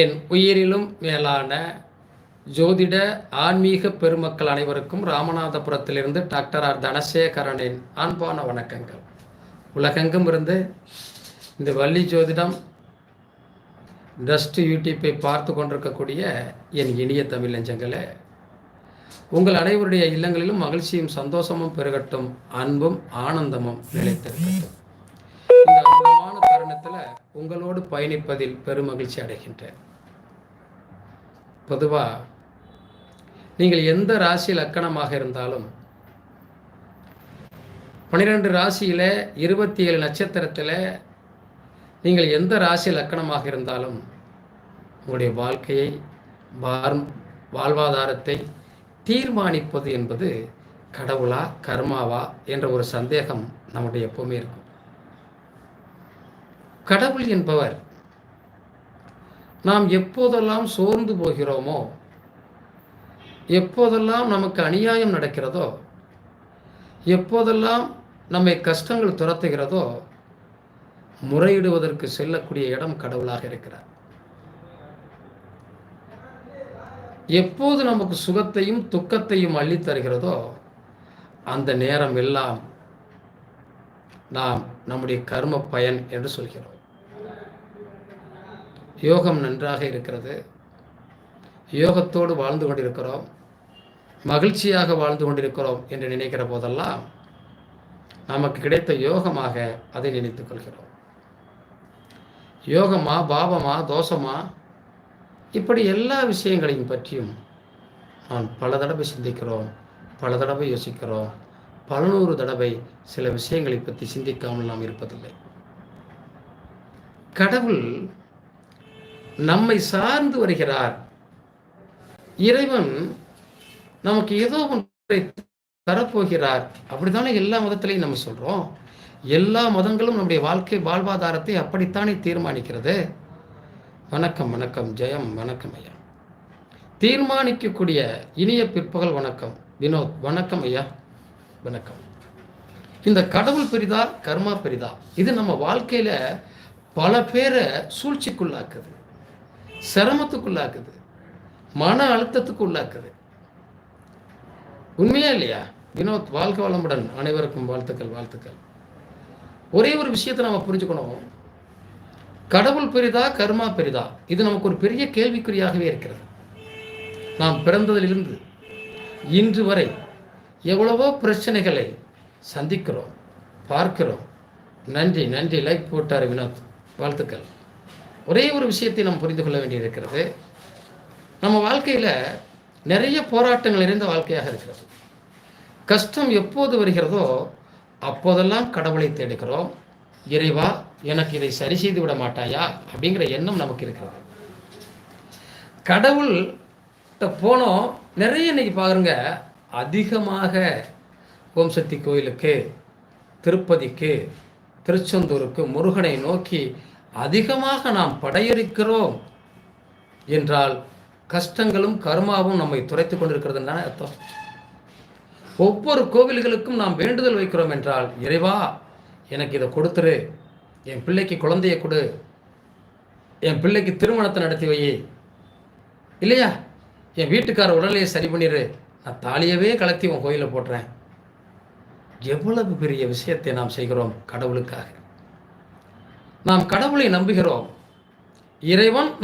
என் உயிரிலும் மேலான ஜோதிட ஆன்மீக பெருமக்கள் அனைவருக்கும் ராமநாதபுரத்திலிருந்து டாக்டர் ஆர் தனசேகரனின் அன்பான வணக்கங்கள். உலகெங்கும் இருந்து இந்த வள்ளி ஜோதிடம் டஸ்ட் யூடியூப்பை பார்த்து கொண்டிருக்கக்கூடிய என் இனிய தமிழ் நெஞ்சங்களே உங்கள் அனைவருடைய இல்லங்களிலும் மகிழ்ச்சியும் சந்தோஷமும் பெருகட்டும் அன்பும் ஆனந்தமும் நிலைத்திருக்கட்டும். இந்த அற்புதமான தருணத்தில் உங்களோடு பயணிப்பதில் பெருமகிழ்ச்சி அடைகின்றேன். பொதுவாக நீங்கள் எந்த ராசி லக்கணமாக இருந்தாலும் பன்னிரெண்டு ராசியில் இருபத்தி ஏழு நட்சத்திரத்தில் நீங்கள் எந்த ராசி லக்கணமாக இருந்தாலும் உங்களுடைய வாழ்க்கையை வார் வாழ்வாதாரத்தை தீர்மானிப்பது என்பது கடவுளா கர்மாவா என்ற ஒரு சந்தேகம் நம்முடைய எப்பவுமே இருக்கும். கடவுள் என்பவர் நாம் எப்போதெல்லாம் சோர்ந்து போகிறோமோ எப்போதெல்லாம் நமக்கு அநியாயம் நடக்கிறதோ எப்போதெல்லாம் நம்மை கஷ்டங்கள் துரத்துகிறதோ முறையிடுவதற்கு செல்லக்கூடிய இடம் கடவுளாக இருக்கிறார். எப்போது நமக்கு சுகத்தையும் துக்கத்தையும் அள்ளித்தருகிறதோ அந்த நேரம் எல்லாம் நாம் நம்முடைய கர்ம பயன் என்று சொல்கிறோம். யோகம் நன்றாக இருக்கிறது. யோகத்தோடு வாழ்ந்து கொண்டிருக்கிறோம். மகிழ்ச்சியாக வாழ்ந்து கொண்டிருக்கிறோம் என்று நினைக்கிற போதெல்லாம் நமக்கு கிடைத்த யோகமாக அதை நினைத்துக் கொள்கிறோம். யோகமா பாவமா தோஷமா? இப்படி எல்லா விஷயங்களையும் பற்றியும் நான் பல தடவை சிந்திக்கிறோம் பல தடவை யோசிக்கிறோம். பல நூறு தடவை சில விஷயங்களை பற்றி சிந்திக்காமல் நாம் இருப்பதில்லை. கடவுள் நம்மை சார்ந்து வருகிறார். இறைவன் நமக்கு ஏதோ ஒன்றை தரப்போகிறார். அப்படித்தானே எல்லா மதத்திலையும் நம்ம சொல்றோம். எல்லா மதங்களும் நம்முடைய வாழ்க்கை வாழ்வாதாரத்தை அப்படித்தானே தீர்மானிக்கிறது? வணக்கம் வணக்கம் ஜெயம் வணக்கம் ஐயா. தீர்மானிக்கக்கூடிய இனிய பிற்பகல் வணக்கம். வினோத் வணக்கம் ஐயா. வணக்கம். இந்த கடவுள் பெரிதா கர்மா பெரிதா இது நம்ம வாழ்க்கையில பல பேரை சூழ்ச்சிக்குள்ளாக்குது. சிரமத்துக்குள்ளாக்குது. மன அழுத்தத்துக்கு உள்ளாக்குது உண்மையா இல்லையா? வினோத் வாழ்க வளமுடன். அனைவருக்கும் வாழ்த்துக்கள் வாழ்த்துக்கள். ஒரே ஒரு விஷயத்தை நம்ம புரிஞ்சுக்கணும். கடவுள் பெரிதா கர்மா பெரிதா? இது நமக்கு ஒரு பெரிய கேள்விக்குறியாகவே இருக்கிறது. நாம் பிறந்ததிலிருந்து இன்று வரை எவ்வளவோ பிரச்சனைகளை சந்திக்கிறோம் பார்க்கிறோம். நன்றி நன்றி. லைக் போட்டார் வினோத். வாழ்த்துக்கள். ஒரே ஒரு விஷயத்தை நாம் புரிந்து கொள்ள வேண்டியிருக்கிறது. நம்ம வாழ்க்கையில் நிறைய போராட்டங்கள் நிறைந்த வாழ்க்கையாக இருக்கிறது. கஷ்டம் எப்போது வருகிறதோ அப்போதெல்லாம் கடவுளை தேடுகிறோம். இறைவா எனக்கு இதை சரி செய்து விட மாட்டாயா? அப்படிங்கிற எண்ணம் நமக்கு இருக்கிறது. கடவுள் போனோம். நிறைய இன்னைக்கு பாருங்க அதிகமாக ஓம் சக்தி கோயிலுக்கு திருப்பதிக்கு திருச்செந்தூருக்கு முருகனை நோக்கி அதிகமாக நாம் படையெடுக்கிறோம் என்றால் கஷ்டங்களும் கர்மாவும் நம்மை துரைத்து கொண்டிருக்கிறது தானே அர்த்தம்? ஒவ்வொரு கோவில்களுக்கும் நாம் வேண்டுதல் வைக்கிறோம் என்றால் இறைவா எனக்கு இதை கொடுத்துரு. என் பிள்ளைக்கு குழந்தைய கொடு. என் பிள்ளைக்கு திருமணத்தை நடத்தி வை இல்லையா? என் வீட்டுக்கார உடலையை சரி பண்ணிடு நான் தாலியவே கலத்தி உன் கோயிலில் போட்டுறேன். எவ்வளவு பெரிய விஷயத்தை நாம் செய்கிறோம் கடவுளுக்காக. நாம் கடவுளை நம்புகிறோம். இறைவன் நம்